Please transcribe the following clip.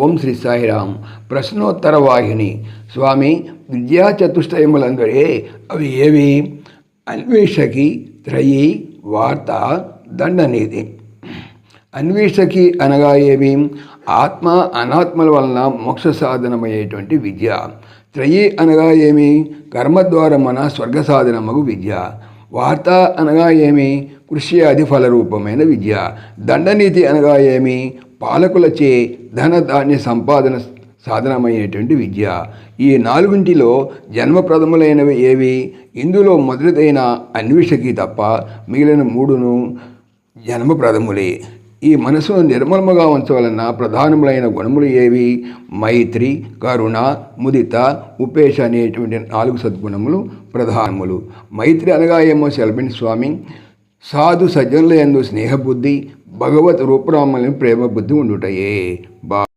ఓం శ్రీ సాయిరామ్. ప్రశ్నోత్తర వాహిని. స్వామి విద్యా చతుష్టయములందరే అవి ఏవి? అన్వేషకి త్రయి వార్త దండనేది. అన్వేషకి అనగా ఏమి ఆత్మ అనాత్మల వలన మోక్ష సాధనమయ్యేటువంటి విద్య. త్రయి అనగా ఏమి? కర్మ ద్వారా మన స్వర్గ సాధనమగు విద్య. వార్త అనగా ఏమి? కృషి అది ఫలరూపమైన విద్య. దండనీతి అనగా ఏమి? పాలకులచే ధన ధాన్య సంపాదన సాధనమైనటువంటి విద్య. ఈ నాలుగింటిలో జన్మప్రదములైనవి ఏవి? ఇందులో మొదటిదైన అన్వేషకి తప్ప మిగిలిన మూడును జన్మప్రదములే. ఈ మనసును నిర్మలముగా ఉంచవలన ప్రధానములైన గుణములు ఏవి? మైత్రి కరుణ ముదిత ఉపేష అనేటువంటి నాలుగు సద్గుణములు ప్రధానములు. మైత్రి అనగా ఏమో సెలబిన్ స్వామి. సాధు సజ్జనుల యందు స్నేహబుద్ధి భగవత్ రూపరామని ప్రేమ బుద్ధి ఉండుటయే. బా